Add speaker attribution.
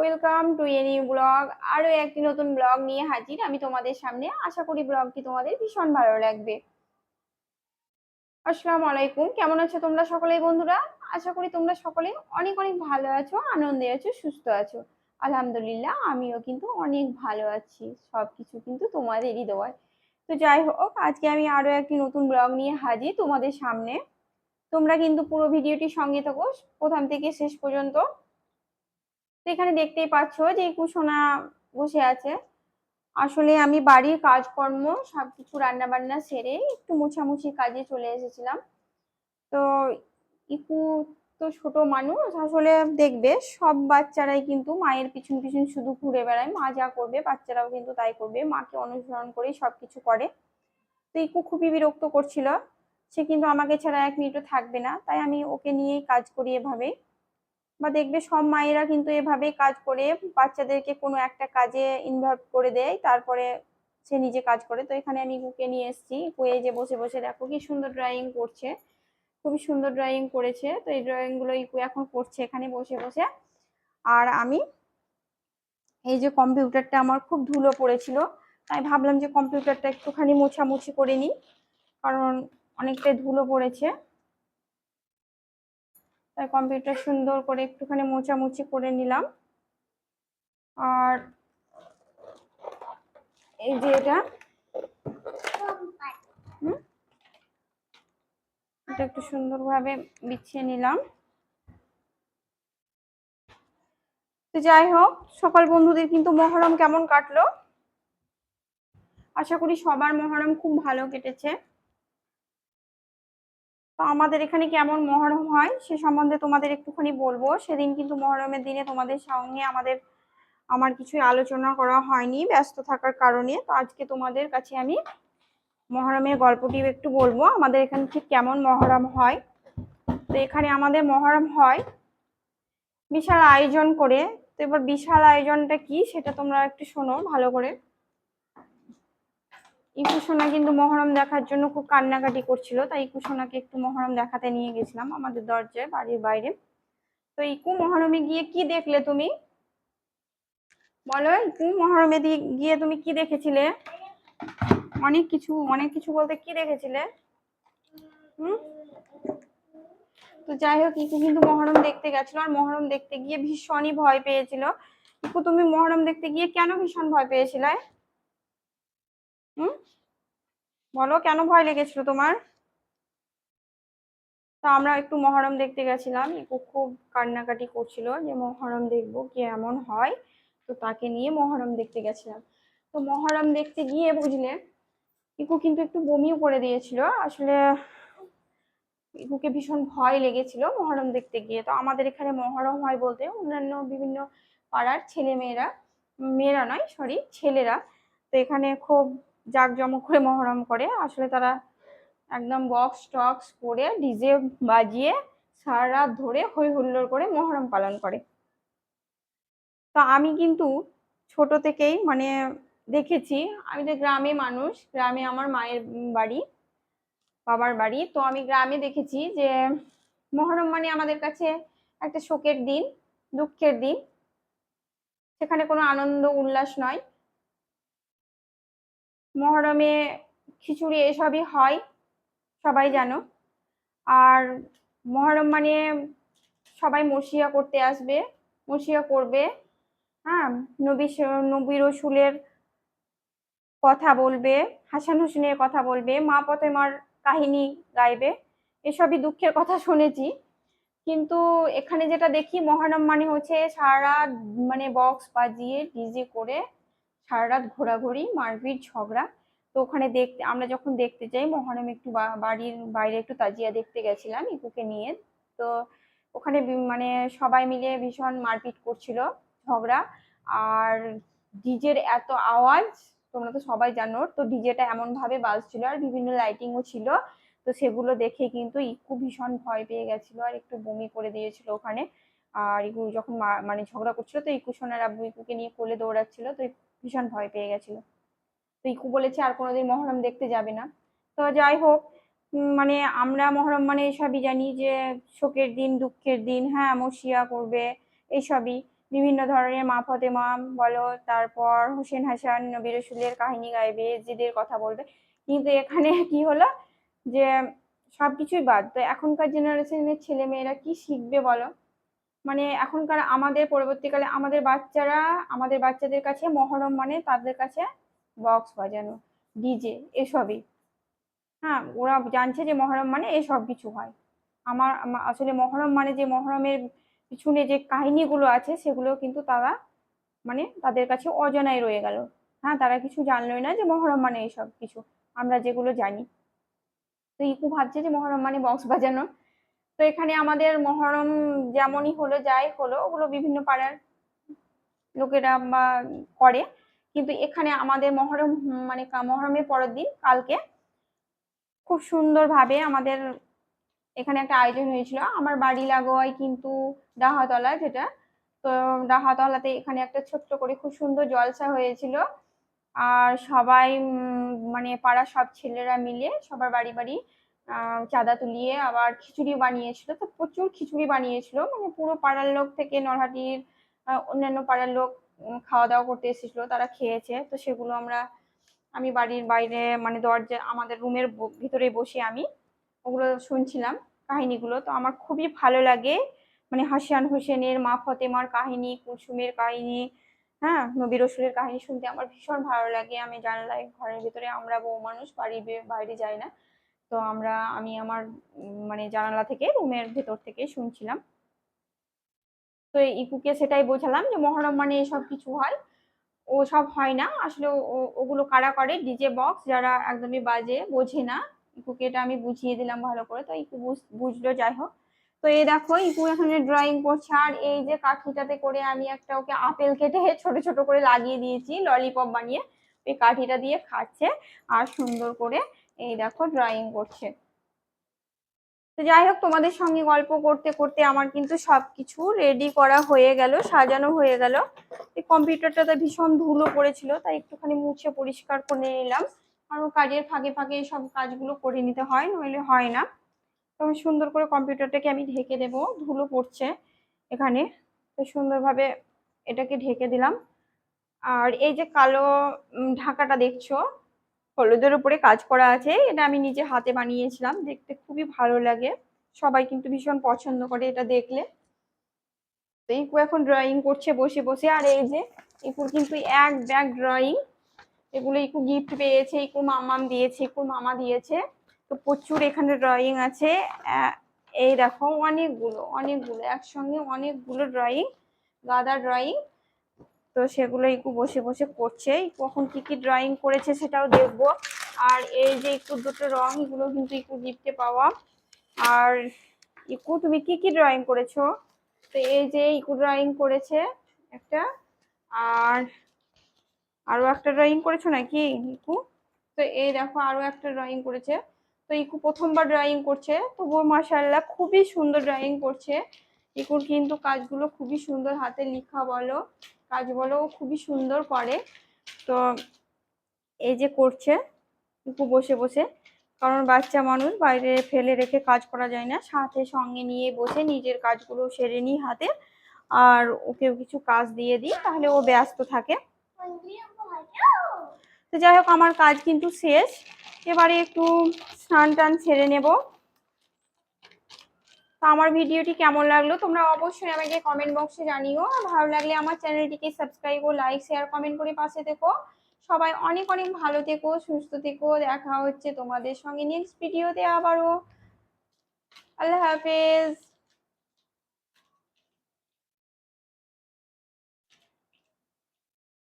Speaker 1: Welcome to any blog আরও একটি নতুন ব্লগ নিয়ে হাজির আমি তোমাদের সামনে। আশা করি ব্লগটি তোমাদের ভীষণ ভালো লাগবে। আসসালামু আলাইকুম। কেমন আছো তোমরা সকলেই বন্ধুরা? আশা করি তোমরা সকলে অনেক অনেক ভালো আছো, আনন্দে আছো, সুস্থ আছো। আলহামদুলিল্লাহ, আমিও কিন্তু অনেক ভালো আছি। সব কিছু কিন্তু তোমাদেরই দেওয়ায়। তো যাই হোক, আজকে আমি আরও একটি নতুন ব্লগ নিয়ে হাজির তোমাদের সামনে। তোমরা কিন্তু পুরো ভিডিওটি সঙ্গে থাকো। প্রথম থেকে শেষ পর্যন্ত তো এখানে দেখতেই পাচ্ছ যে কুসোনা বসে আছে। আসলে আমি বাড়ির কাজকর্ম, সবকিছু রান্না বান্না সেরে একটু মোছামুছি কাজে চলে এসেছিলাম। তো ইকু তো ছোট মানুষ, আসলে দেখবে সব বাচ্চারাই কিন্তু মায়ের পিছন পিছন শুধু ঘুরে বেড়ায়। মা যা করবে বাচ্চারাও কিন্তু তাই করবে, মাকে অনুসরণ করেই সবকিছু করে। তো ইকু খুবই বিরক্ত করছিল, সে কিন্তু আমাকে ছাড়া এক মিনিটও থাকবে না, তাই আমি ওকে নিয়েই কাজ করি এভাবেই। বা দেখবে সব মায়েরা কিন্তু এভাবেই কাজ করে, বাচ্চাদেরকে কোনো একটা কাজে ইনভলভ করে দেয়, তারপরে সে নিজে কাজ করে। তো এখানে আমি কুকে নিয়ে এসেছি। কুয়ে যে বসে বসে দেখো কি সুন্দর ড্রয়িং করছে, খুবই সুন্দর ড্রয়িং করেছে। তো এই ড্রয়িংগুলো ইকু এখন করছে এখানে বসে বসে। আর আমি এই যে কম্পিউটারটা আমার খুব ধুলো পড়েছিল, তাই ভাবলাম যে কম্পিউটারটা একটুখানি মোছামুছি করে নিই, কারণ অনেকটাই ধুলো পড়েছে। তাই কম্পিউটার সুন্দর করে একটুখানি মোছামুছি করে নিলাম। আর এই যে এটা? এটা একটু সুন্দরভাবে বিছিয়ে নিলাম। তো যাই হোক, সকল বন্ধুদের কিন্তু মহরম কেমন কাটলো? আশা করি সবার মহরম খুব ভালো কেটেছে। তো আমাদের এখানে কেমন মহরম হয় সে সম্বন্ধে তোমাদের একটুখানি বলব। সেদিন কিন্তু মহরমের দিনে তোমাদের সঙ্গে আমাদের আমার কিছুই আলোচনা করা হয়নি ব্যস্ত থাকার কারণে। তো আজকে তোমাদের কাছে আমি মহরমের গল্পটি একটু বলব। আমাদের এখানে ঠিক কেমন মহরম হয়? তো এখানে আমাদের মহরম হয় বিশাল আয়োজন করে। তো এবার বিশাল আয়োজনটা কি সেটা তোমরা একটু শোনো ভালো করে। ইকু সোনা কিন্তু মহরম দেখার জন্য খুব কান্নাকাটি করছিল, তাই ইকু সোনাকে একটু মহরম দেখাতে নিয়ে গেছিলাম আমাদের দরজায়, বাড়ির বাইরে। তো ইকু মহরমে গিয়ে কি দেখলে তুমি? বলো, ইকু মহরমে দি- গিয়ে তুমি কি দেখেছিলে? অনেক কিছু অনেক কিছু বলতে কি দেখেছিলে? হুম? তো যাই হোক, ইকু কিন্তু মহরম দেখতে গেছিল আর মহরম দেখতে গিয়ে ভীষণই ভয় পেয়েছিল। ইকু তুমি মহরম দেখতে গিয়ে কেন ভীষণ ভয় পেয়েছিলে? হুম? বলো, কেন ভয় লেগেছিল তোমার? তো আমরা একটু মহরম দেখতে গেছিলাম। ইকু খুব কান্নাকাটি করছিল যে মহরম দেখব কি এমন হয়। তো তাকে নিয়ে মহরম দেখতে গেছিলাম। তো মহরম দেখতে গিয়ে বুঝলে ইকু কিন্তু একটু বমিও করে দিয়েছিল। আসলে ইকুকে ভীষণ ভয় লেগেছিল মহরম দেখতে গিয়ে। তো আমাদের এখানে মহরম হয় বলতে অন্যান্য বিভিন্ন পাড়ার ছেলে মেয়েরা মেয়েরা নয় সরি ছেলেরা। তো এখানে খুব জাঁকজমক করে মহরম করে। আসলে তারা একদম বক্স টক্স করে ডিজে বাজিয়ে সারা রাত ধরে হই হুল্লোড় করে মহরম পালন করে। তো আমি কিন্তু ছোট থেকেই মানে দেখেছি, আমি তো গ্রামে মানুষ, গ্রামে আমার মায়ের বাড়ি, বাবার বাড়ি। তো আমি গ্রামে দেখেছি যে মহরম মানে আমাদের কাছে একটা শোকের দিন, দুঃখের দিন। সেখানে কোনো আনন্দ, উল্লাস নয়। মহরমে খিচুড়ি এসবই হয়, সবাই জানো। আর মহরম মানে সবাই মসিয়া করতে আসবে মসিয়া করবে হ্যাঁ? নবী নবী রসুলের কথা বলবে, হাসান হোসেনের কথা বলবে, মা পতেমার কাহিনী গাইবে, এসবই দুঃখের কথা শুনেছি। কিন্তু এখানে যেটা দেখি মহরম মানে হচ্ছে সারা মানে বক্স বাজিয়ে ডিজে করে সারা রাত ঘোরাঘুরি, মারপিট, ঝগড়া। তো ওখানে দেখতে, আমরা যখন দেখতে যাই, মহরম একটু বাড়ির বাইরে একটু তাজিয়া দেখতে গেছিলাম ইকুকে নিয়ে। তো ওখানে মানে সবাই মিলে ভীষণ মারপিট করছিল, ঝগড়া। আর ডিজের এত আওয়াজ, তোমরা তো সবাই জানো, তো ডিজেটা এমন ভাবে বাজছিল আর বিভিন্ন লাইটিংও ছিল। তো সেগুলো দেখে কিন্তু ইকু ভীষণ ভয় পেয়ে গেছিল আর একটু বমি করে দিয়েছিল ওখানে। আর ইকু যখন মানে ঝগড়া করছিল, তো ইকু সোনার আব্বু ইকুকে নিয়ে কোলে দৌড়াচ্ছিল, তো ভীষণ ভয় পেয়ে গেছিল। তো ইকু বলেছে, আর কোনোদিন মহরম দেখতে যাবে না। তো যাই হোক মানে আমরা মহরম মানে এসবই জানি যে, শোকের দিন, দুঃখের দিন হ্যাঁ মসিয়া করবে এইসবই বিভিন্ন ধরনের মা ফতেমা বলো, তারপর হোসেন হাসান নবী রসুলের কাহিনী গাইবে, জিদের কথা বলবে। কিন্তু এখানে কি হলো যে, সবকিছুই বাদ। তো এখনকার জেনারেশনের ছেলে মেয়েরা কি শিখবে বলো? মানে এখনকার আমাদের পরবর্তীকালে আমাদের বাচ্চারা, আমাদের বাচ্চাদের কাছে মহরম মানে তাদের কাছে বক্স বাজানো, ডিজে এসবই। হ্যাঁ ওরা জানছে যে মহরম মানে এসব কিছু হয়। আমার আসলে মহরম মানে যে মহরমের পিছনে যে কাহিনীগুলো আছে সেগুলো কিন্তু তারা মানে তাদের কাছে অজানাই রয়ে গেল। হ্যাঁ তারা কিছু জানলোই না যে মহরম মানে এইসব কিছু। আমরা যেগুলো জানি। তো ইকু ভাবছে যে মহরম মানে বক্স বাজানো। তো এখানে আমাদের মহরম যেমনই হলো, যাই হলো, ওগুলো বিভিন্ন পাড়ার লোকেরা বা করে। কিন্তু এখানে আমাদের মহরম মানে মহরমের পরের দিন, কালকে খুব সুন্দরভাবে আমাদের এখানে একটা আয়োজন হয়েছিল। আমার বাড়ি লাগোয়াই কিন্তু ডাহাতলা যেটা। তো ডাহাতলাতে এখানে একটা ছোট্ট করে খুব সুন্দর জলসা হয়েছিল। আর সবাই মানে পাড়ার সব ছেলেরা মিলে, সবার বাড়ি বাড়ি চাঁদা তুলিয়ে আবার খিচুড়ি বানিয়েছিল। তো প্রচুর খিচুড়ি বানিয়েছিল। মানে পুরো পাড়ার লোক থেকে নলহাটির আহ, অন্যান্য পাড়ার লোক খাওয়া দাওয়া করতে এসেছিল তারা খেয়েছে। তো সেগুলো আমরা আমি বাড়ির বাইরে মানে দরজা আমাদের রুমের ভিতরে বসে আমি ওগুলো শুনছিলাম কাহিনীগুলো। তো আমার খুবই ভালো লাগে। মানে হাসিয়ান হোসেনের মা ফতেমার কাহিনী কুলসুমের কাহিনী হ্যাঁ নবী রসুলের কাহিনী শুনতে আমার ভীষণ ভালো লাগে। আমি জানলাই ঘরের ভিতরে আমরা বউ মানুষ বাড়ির বাইরে যাই না। তো আমরা, আমি আমার মানে জানালা থেকে, রুমের ভেতর থেকে শুনছিলাম। তো ইকুকে সেটাই বোঝালাম যে মহরম মানে এসব কিছু হয়। ও সব হয় না। আসলে ওগুলো কারা করে? ডিজে বক্স যারা একদমই বাজে, বোঝে না। ইকুকে এটা আমি বুঝিয়ে দিলাম ভালো করে। তো ইকু বুঝ- বুঝলো, যাই হোক। তো এই দেখো, ইকু এখানে ড্রয়িং করছে। আর এই যে কাঠিটাতে করে আমি একটা ওকে আপেল কেটে ছোট ছোট করে লাগিয়ে দিয়েছি ললিপপ বানিয়ে। ওই কাঠিটা দিয়ে খাচ্ছে। আর সুন্দর করে এই দেখো ড্রয়িং করছে। তো যাই হোক, তোমাদের সঙ্গে গল্প করতে করতে আমার কিন্তু সবকিছু রেডি করা হয়ে গেল, সাজানো হয়ে গেল। এই কম্পিউটারটাতে ভীষণ ধুলো পড়েছিল, তাই একটুখানি মুছে পরিষ্কার করে নিলাম। আরও কাজের ফাঁকে ফাঁকে সব কাজগুলো করে নিতে হয়, নইলে হয় না। তো আমি সুন্দর করে কম্পিউটারটাকে আমি ঢেকে দেব, ধুলো পড়ছে এখানে। তো সুন্দরভাবে এটাকে ঢেকে দিলাম। আর এই যে কালো ঢাকাটা দেখছ হলুদের উপরে কাজ করা আছে, এটা আমি নিজে হাতে বানিয়েছিলাম, দেখতে খুবই ভালো লাগে। সবাই কিন্তু ভীষণ পছন্দ করে এটা দেখলে। তো ইকু এখন ড্রয়িং করছে, বসে বসে, আর এই যে ইকুর কিন্তু এক ব্যাগ ড্রয়িং এগুলো ইকু গিফট পেয়েছে, ইকু মামাম দিয়েছে, ইকুর মামা দিয়েছে। তো প্রচুর এখানে ড্রয়িং আছে। এই দেখো, অনেকগুলো অনেকগুলো, একসঙ্গে অনেকগুলো ড্রয়িং গাদা ড্রয়িং তো সেগুলো ইকু বসে বসে করছে। কখন কি কি ড্রয়িং করেছে সেটাও দেখব। আর এই যে একটু দুটো রং, এগুলো কিন্তু ইকু গিফটে পাওয়া। আর ইকু, তুমি কি কি ড্রয়িং করেছ? তো এই যে ইকু ড্রয়িং করেছে একটা। আর আরও একটা ড্রয়িং করেছ নাকি ইকু? তো এই দেখো আরও একটা ড্রয়িং করেছে। তো ইকু প্রথমবার ড্রয়িং করছে। তবুও মাশাআল্লাহ, খুবই সুন্দর ড্রয়িং করছে। ইকুর কিন্তু কাজগুলো খুবই সুন্দর হাতে লেখা বলো কাজ বলো ও খুবই সুন্দর করে। তো এই যে করছে ইকু বসে বসে। কারণ বাচ্চা মানুষ বাইরে ফেলে রেখে কাজ করা যায় না। সাথে সঙ্গে নিয়ে বসে নিজের কাজগুলো সেরে নিই হাতে। আর ওকেও কিছু কাজ দিয়ে দিই, তাহলে ও ব্যস্ত থাকে। তো যাই হোক, আমার কাজ কিন্তু শেষ। এবারে একটু স্নান টান ছেড়ে নেব। তো আমার ভিডিওটি কেমন লাগল তোমরা অবশ্যই আমাকে কমেন্ট বক্সে জানিও। ভালো লাগলে আমার চ্যানেলটিকে সাবস্ক্রাইব ও লাইক শেয়ার কমেন্ট করে পাশে থেকো। সবাই অনেক অনেক ভালো থেকো, সুস্থ থেকো। দেখা হচ্ছে তোমাদের সঙ্গে নেক্সট ভিডিওতে আবারও। আল্লাহ হাফেজ।